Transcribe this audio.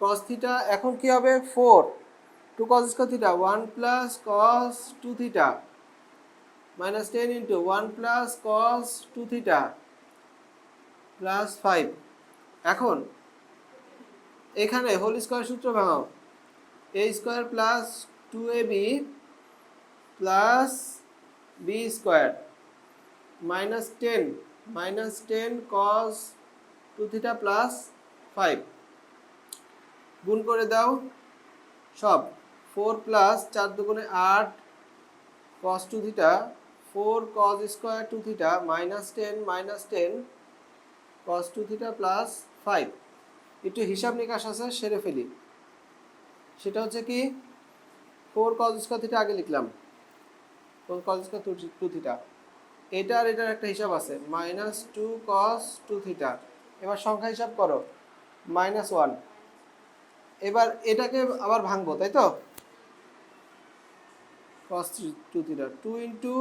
Cos theta এখন কি হবে? Four two cos square theta one plus cos two theta minus ten into one plus cos two theta plus five এখন, এখানে whole square সূত্র ভাঙাও। A square plus two A B plus B square minus ten minus ten cos two theta plus five গুণ করে দাও। সব। Four plus চার দুগুণে আট cos two theta four cos square two theta minus ten minus ten cos two theta plus five একটু হিসাব নিকাশ আছে, সেরে ফেলি। সেটা হচ্ছে কি? ফোর কস স্কোয়ার থিটা আগে লিখলাম। Four cos square two theta এটা আর এটার একটা হিসাব আছে। Minus two cos two theta এবার সংখ্যা হিসাব করো। মাইনাস ওয়ান এবার এটাকে আবার ভাঙবো তাই তো? Cos two theta two into